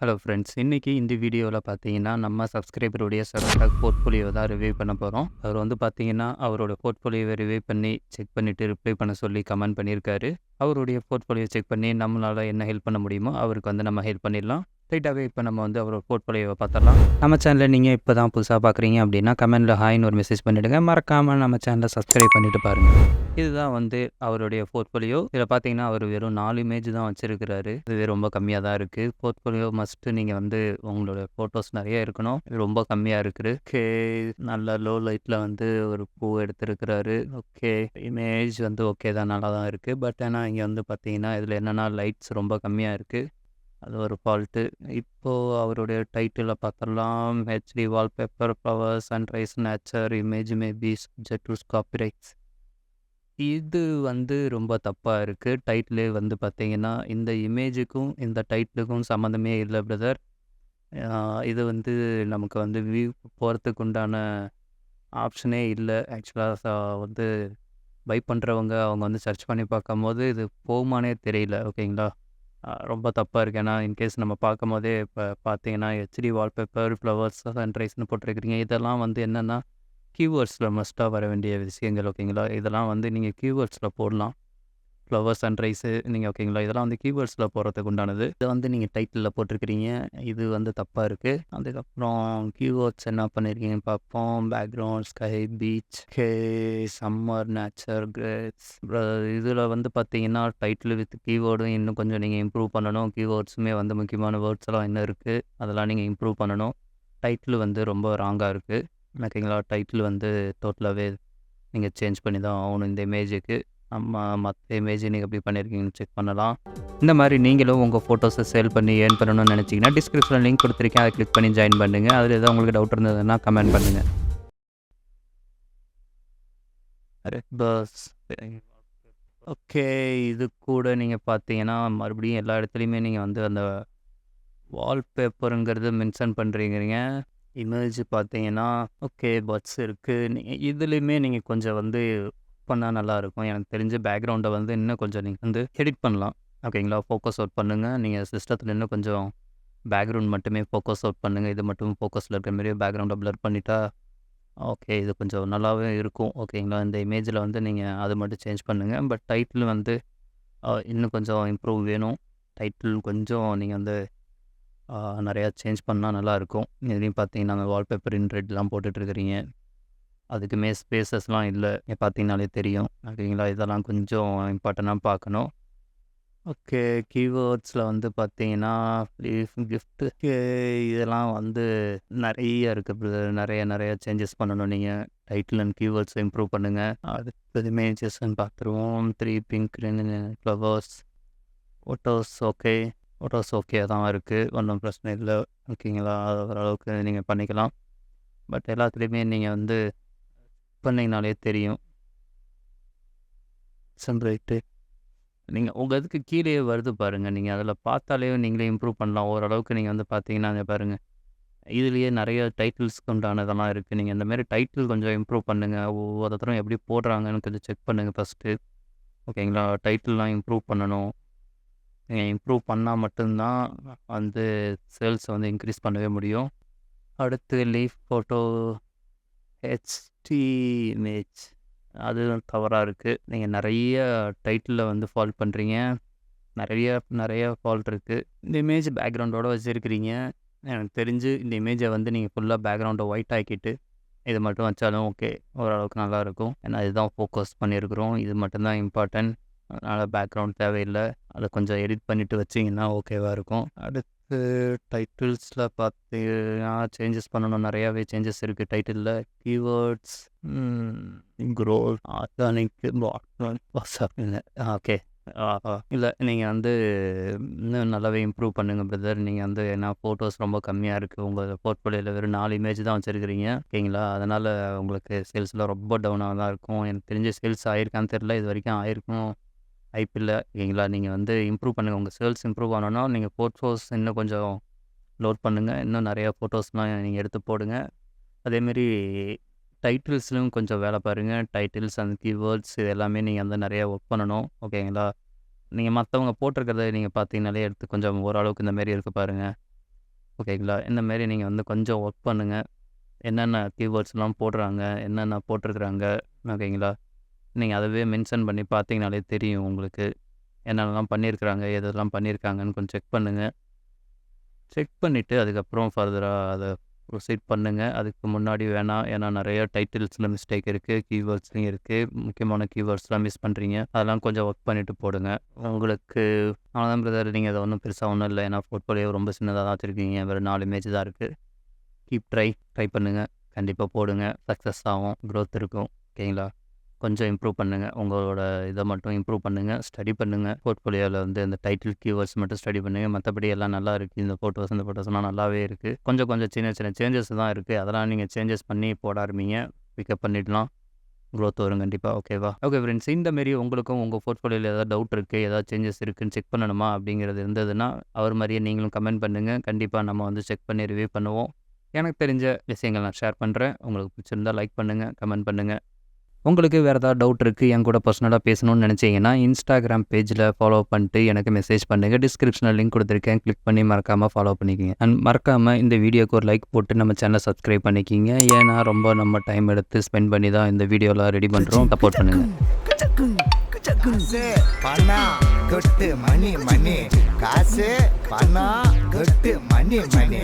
Hello friends இன்றைக்கி இந்த வீடியோவில் பார்த்தீங்கன்னா நம்ம சப்ஸ்கிரைபருடைய சப்ஸ்கிரைப் போர்ட்ஃபோலியோ தான் ரிவ்யூ பண்ண போகிறோம் அவர் வந்து பார்த்தீங்கன்னா அவரோட போர்ட்ஃபோலியோவை ரிவ்யூ பண்ணி செக் பண்ணிவிட்டு ரிப்ளை பண்ண சொல்லி கமெண்ட் பண்ணியிருக்காரு. அவருடைய போர்ட்ஃபோலியோ செக் பண்ணி நம்மளால் என்ன ஹெல்ப் பண்ண முடியுமோ அவருக்கு வந்து நம்ம ஹெல்ப் பண்ணிடலாம். ஸ்ட்ரைட்டாகவே இப்போ நம்ம வந்து அவரோட போர்ட்ஃபோலியோவை பார்த்துடலாம் நம்ம சேனலில் நீங்கள் இப்போ தான் புதுசாக பார்க்குறீங்க அப்படின்னா கமெண்ட்டில் ஹாய்னு ஒரு மெசேஜ் பண்ணிவிடுங்க மறக்காமல் நம்ம சேனலை சப்ஸ்கிரைப் பண்ணிவிட்டு பாருங்கள் இதுதான் வந்து அவருடைய போர்ட்ஃபோலியோ இதில் பார்த்தீங்கன்னா அவர் வெறும் நாலு இமேஜ் தான் வச்சுருக்கிறாரு. இது ரொம்ப கம்மியாக தான் இருக்குது போர்ட்ஃபோலியோ மஸ்ட்டு நீங்கள் வந்து உங்களோட ஃபோட்டோஸ் நிறைய இருக்கணும். இது ரொம்ப கம்மியாக இருக்குது. ஓகே நல்ல லோ லைட்டில் வந்து ஒரு பூ எடுத்துருக்கிறாரு. ஓகே இமேஜ் வந்து ஓகே தான் நல்லா தான் இருக்குது பட் ஆனால் இங்கே வந்து பார்த்தீங்கன்னா இதில் என்னென்னா லைட்ஸ் ரொம்ப கம்மியாக இருக்குது அது ஒரு ஃபால்ட்டு இப்போது அவருடைய டைட்டிலை பார்த்தலாம் HD wallpaper flower sunrise nature image maybe subject to copyrights இது வந்து ரொம்ப தப்பாக இருக்குது டைட்டிலே வந்து பார்த்திங்கன்னா இந்த இமேஜுக்கும் இந்த டைட்டிலுக்கும் சம்மந்தமே இல்லை பிரதர் இது வந்து நமக்கு வந்து வியூ போகிறதுக்கு உண்டான ஆப்ஷனே இல்லை. ஆக்சுவலாக வந்து பை பண்ணுறவங்க அவங்க வந்து சர்ச் பண்ணி பார்க்கும்போது இது போகுமானே தெரியல ஓகேங்களா ரொம்ப தப்பாக இருக்குது ஏன்னா இன்கேஸ் நம்ம பார்க்கும் போதே இப்போ பார்த்தீங்கன்னா ஹெச்டி வால்பேப்பர் ஃப்ளவர்ஸ் சன்ரைஸ்னு போட்டிருக்கிறீங்க. இதெல்லாம் வந்து என்னென்னா கீவேர்ட்ஸில் மஸ்ட்டாக வர வேண்டிய விஷயங்கள் ஓகேங்களா இதெல்லாம் வந்து நீங்கள் கீவேர்ட்ஸில் போடலாம். ஃப்ளவர் சன்ரைஸு நீங்கள் ஓகேங்களா? இதெல்லாம் வந்து கீவேர்ட்ஸில் போடுறதுக்கு உண்டானது. இதை வந்து நீங்கள் டைட்டிலில் போட்டிருக்கிறீங்க. இது வந்து தப்பாக இருக்குது அதுக்கப்புறம் கீவேர்ட்ஸ் என்ன பண்ணியிருக்கீங்கன்னு பார்ப்போம். Background sky beach hey summer nature greats. இதில் வந்து பார்த்தீங்கன்னா டைட்டில் வித் கீவேர்டும் இன்னும் கொஞ்சம் நீங்கள் இம்ப்ரூவ் பண்ணணும். கீவேர்ட்ஸுமே வந்து முக்கியமான வேர்ட்ஸ் எல்லாம் என்ன இருக்குது அதெல்லாம் நீங்கள் இம்ப்ரூவ் பண்ணணும். டைட்டில் வந்து ரொம்ப ராங்காக இருக்குது ஓகேங்களா? டைட்டில் வந்து டோட்டலாகவே நீங்கள் சேஞ்ச் பண்ணி தான் ஆகணும் இந்த இமேஜுக்கு. மற்ற இமேஜ் நீங்கள் எப்படி பண்ணியிருக்கீங்கன்னு செக் பண்ணலாம். இந்த மாதிரி நீங்களும் உங்கள் ஃபோட்டோஸை சேல் பண்ணி ஏர்ன் பண்ணணும்னு நினச்சிங்கன்னா டிஸ்கிரிப்ஷனில் லிங்க் கொடுத்துருக்கேன். அதை கிளிக் பண்ணி ஜாயின் பண்ணுங்கள் அதில் எதாவது உங்களுக்கு டவுட் இருந்ததுன்னா கமெண்ட் பண்ணுங்கள் பஸ் ஓகே இது கூட நீங்கள் பார்த்தீங்கன்னா மறுபடியும் எல்லா இடத்துலையுமே நீங்கள் வந்து அந்த வால்பேப்பருங்கிறது மென்ஷன் பண்ணுறீங்கிறீங்க இமேஜ் பார்த்தீங்கன்னா ஓகே பட்ஸ் இருக்குது நீங்கள் இதுலேயுமே நீங்கள் கொஞ்சம் வந்து பண்ணால் நல்லாயிருக்கும் எனக்கு தெரிஞ்ச பேக்ரவுண்டை வந்து இன்னும் கொஞ்சம் நீங்கள் வந்து எடிட் பண்ணலாம். ஓகேங்களா ஃபோக்கஸ் அவுட் பண்ணுங்கள் நீங்கள் சிஸ்டத்தில் இன்னும் கொஞ்சம் பேக்ரவுண்ட் மட்டுமே ஃபோக்கஸ் அவுட் பண்ணுங்கள் இது மட்டும் ஃபோக்கஸில் இருக்கிற மாரி பேக்ரவுண்டை ப்ளர் பண்ணிட்டா ஓகே இது கொஞ்சம் நல்லாவே இருக்கும். ஓகேங்களா இந்த இமேஜில் வந்து நீங்கள் அது மட்டும் சேஞ்ச் பண்ணுங்கள் பட் டைட்டில் வந்து இன்னும் கொஞ்சம் இம்ப்ரூவ் வேணும். டைட்டில் கொஞ்சம் நீங்கள் வந்து நிறையா சேஞ்ச் பண்ணால் நல்லாயிருக்கும் இதுலேயும் பார்த்தீங்கன்னா வால்பேப்பர் இன் ரெட்லாம் போட்டுட்ருக்கிறீங்க அதுக்குமே ஸ்பேசஸ்லாம் இல்லை. பார்த்தீங்கனாலே தெரியும். ஓகேங்களா? இதெல்லாம் கொஞ்சம் இம்பார்ட்டண்ட்டாக பார்க்கணும். ஓகே கீவேர்ட்ஸில் வந்து பார்த்தீங்கன்னா லீஃப் கிஃப்ட்டு இதெல்லாம் வந்து நிறைய இருக்குது நிறைய நிறைய சேஞ்சஸ் பண்ணணும் நீங்கள் டைட்டில் அண்ட் கீவேர்ட்ஸ் இம்ப்ரூவ் பண்ணுங்கள் அடுத்தது மேஜஸ்ன்னு பார்த்துருவோம் three pink flowers photos okay. Photos okay தான் இருக்குது ஒன்றும் பிரச்சனை இல்லை. ஓகேங்களா? ஓரளவுக்கு நீங்கள் பண்ணிக்கலாம். பட் எல்லாத்துலேயுமே நீங்கள் வந்து பண்ணிங்கனாலே தெரியும். சன்ரைட்டு நீங்கள் உங்கள் இதுக்கு கீழே வருது பாருங்கள் நீங்கள் அதில் பார்த்தாலே நீங்களே இம்ப்ரூவ் பண்ணலாம். ஓரளவுக்கு நீங்கள் வந்து பார்த்தீங்கன்னா அதை பாருங்கள் இதுலேயே நிறைய டைட்டில்ஸ்க்கு உண்டானதெல்லாம் இருக்குது நீங்கள் இந்த மாதிரி டைட்டில் கொஞ்சம் இம்ப்ரூவ் பண்ணுங்கள் ஒவ்வொருத்தரும் எப்படி போடுறாங்கன்னு கொஞ்சம் செக் பண்ணுங்கள் ஃபஸ்ட்டு ஓகேங்களா? டைட்டில்லாம் இம்ப்ரூவ் பண்ணணும். நீங்கள் இம்ப்ரூவ் பண்ணால் மட்டும்தான் வந்து சேல்ஸை வந்து இன்க்ரீஸ் பண்ணவே முடியும். அடுத்து லீஃப் ஃபோட்டோ ஹெச்டி இமேஜ் அது தவறாக இருக்குது நீங்கள் நிறைய டைட்டிலில் வந்து ஃபால்ட் பண்ணுறீங்க நிறைய நிறைய ஃபால்ட் இருக்குது இந்த இமேஜ் பேக்ரவுண்டோடு வச்சுருக்கிறீங்க. எனக்கு தெரிஞ்சு இந்த இமேஜை வந்து நீங்கள் ஃபுல்லாக பேக்ரவுண்டை ஒயிட் ஆக்கிட்டு இது மட்டும் வச்சாலும் ஓகே ஓரளவுக்கு நல்லாயிருக்கும் ஏன்னா இதுதான் ஃபோக்கஸ் பண்ணியிருக்கிறோம். இது மட்டும்தான் இம்பார்ட்டன்ட் அதனால் பேக்ரவுண்ட் தேவையில்லை. அதை கொஞ்சம் எடிட் பண்ணிவிட்டு வச்சிங்கன்னா ஓகேவாக இருக்கும். அடுத்து டைட்டில்ஸில் பார்த்தீங்கன்னா சேஞ்சஸ் பண்ணணும். நிறையாவே சேஞ்சஸ் இருக்குது டைட்டிலில் கீவேர்ட்ஸ் க்ரோ ஆர்கானிக் ஓகே இல்லை நீங்கள் வந்து இன்னும் நல்லாவே இம்ப்ரூவ் பண்ணுங்கள் பிரதர் நீங்கள் வந்து ஏன்னா ஃபோட்டோஸ் ரொம்ப கம்மியாக இருக்குது உங்கள் போர்ட்ஃபோலியோவில் வெறும் நாலு இமேஜ் தான் வச்சுருக்கிறீங்க. ஓகேங்களா? அதனால் உங்களுக்கு சேல்ஸில் ரொம்ப டவுனாக தான் இருக்கும். எனக்கு தெரிஞ்ச சேல்ஸ் ஆயிருக்கான்னு தெரில இது வரைக்கும் ஆயிருக்கும். ஐபிஎல்ல ஓகேங்களா நீங்கள் வந்து இம்ப்ரூவ் பண்ணுங்கள் உங்கள் சேல்ஸ் இம்ப்ரூவ் ஆனோன்னா நீங்கள் ஃபோட்டோஸ் இன்னும் கொஞ்சம் லோட் பண்ணுங்கள் இன்னும் நிறையா ஃபோட்டோஸ்லாம் நீங்கள் எடுத்து போடுங்க. அதேமாரி டைட்டில்ஸ்லையும் கொஞ்சம் வேலை பாருங்கள் டைட்டில்ஸ் அந்த கீவேர்ட்ஸ் இது எல்லாமே நீங்கள் வந்து நிறையா ஒர்க் பண்ணணும். ஓகேங்களா நீங்கள் மற்றவங்க போட்டிருக்கிறத நீங்கள் பார்த்தீங்கனாலே எடுத்து கொஞ்சம் ஓரளவுக்கு இந்த மாரி இருக்குது பாருங்கள் ஓகேங்களா? இந்த மாரி நீங்கள் வந்து கொஞ்சம் ஒர்க் பண்ணுங்கள் என்னென்ன கீவேர்ட்ஸ்லாம் போடுறாங்க, என்னென்ன போட்டிருக்குறாங்க? ஓகேங்களா? நீங்கள் அதுவே மென்ஷன் பண்ணி பார்த்தீங்கனாலே தெரியும் உங்களுக்கு. என்னென்னலாம் பண்ணியிருக்கிறாங்க, எதெல்லாம் பண்ணியிருக்காங்கன்னு கொஞ்சம் செக் பண்ணுங்கள் செக் பண்ணிவிட்டு அதுக்கப்புறம் ஃபர்தராக அதை ப்ரொசீட் பண்ணுங்கள் அதுக்கு முன்னாடி வேணாம். ஏன்னா நிறையா டைட்டில்ஸில் மிஸ்டேக் இருக்குது கீவேர்ட்ஸ்லையும் இருக்குது முக்கியமான கீவேர்ட்ஸ்லாம் மிஸ் பண்ணுறீங்க அதெல்லாம் கொஞ்சம் ஒர்க் பண்ணிவிட்டு போடுங்க. உங்களுக்கு அவ்வளோதான் பிரதர். நீங்கள் அதை ஒன்றும் பெருசாக ஒன்றும் இல்லை ஏன்னா போர்ட்ஃபோலியோ ரொம்ப சின்னதாக தான் வச்சுருக்கீங்க வெறும் நாலு இமேஜ் தான் இருக்குது கீப் ட்ரை. ட்ரை பண்ணுங்கள் கண்டிப்பாக போடுங்க. சக்ஸஸ் ஆகும். க்ரோத் இருக்கும். ஓகேங்களா? கொஞ்சம் இம்ப்ரூவ் பண்ணுங்கள் உங்களோட இதை மட்டும் இம்ப்ரூவ் பண்ணுங்கள் ஸ்டடி பண்ணுங்க. போர்ட்ஃபோலியோவில் வந்து இந்த டைட்டில், கீவேர்ட்ஸ் மட்டும் ஸ்டடி பண்ணுங்கள் மற்றபடி எல்லாம் நல்லா இருக்குது இந்த ஃபோட்டோஸ், இந்த ஃபோட்டோஸ்லாம் நல்லாவே இருக்குது கொஞ்சம் கொஞ்சம் சின்ன சின்ன சேஞ்சஸ் தான் இருக்குது அதெல்லாம் நீங்கள் சேஞ்சஸ் பண்ணி போட ஆரம்பிங்க. பிக்கப் பண்ணிடலாம். க்ரோத் வரும் கண்டிப்பாக ஓகேவா? Okay friends. இந்த மாரி உங்களுக்கும் உங்கள் போர்ட்ஃபோலியோல ஏதாவது டவுட் இருக்குது ஏதாவது சேஞ்சஸ் இருக்குதுன்னு செக் பண்ணணுமா அப்படிங்கிறது இருந்ததுன்னா, அவர் மாதிரியே நீங்களும் கமெண்ட் பண்ணுங்கள் கண்டிப்பாக நம்ம வந்து செக் பண்ணி ரிவ்யூ பண்ணுவோம். எனக்கு தெரிஞ்ச விஷயங்கள் நான் ஷேர் பண்ணுறேன் உங்களுக்கு பிடிச்சிருந்தா லைக் பண்ணுங்கள் கமெண்ட் பண்ணுங்கள் உங்களுக்கு வேறு ஏதாவது டவுட் இருக்குது என் கூட பர்சனலாக பேசணும்னு நினச்சிங்கன்னா இன்ஸ்டாகிராம் பேஜில் ஃபாலோ பண்ணிட்டு எனக்கு மெசேஜ் பண்ணுங்க. டிஸ்கிரிப்ஷனில் லிங்க் கொடுத்துருக்கேன் கிளிக் பண்ணி மறக்காமல் ஃபாலோ பண்ணிக்கிங்க அண்ட் மறக்காம இந்த வீடியோக்கு ஒரு லைக் போட்டு நம்ம சேனலை சப்ஸ்கிரைப் பண்ணிக்கங்க. ஏன்னா ரொம்ப நம்ம டைம் எடுத்து ஸ்பெண்ட் பண்ணி தான் இந்த வீடியோலாம் ரெடி பண்ணுறோம் சப்போர்ட் பண்ணுங்கள் காசு பணம் மணி மணி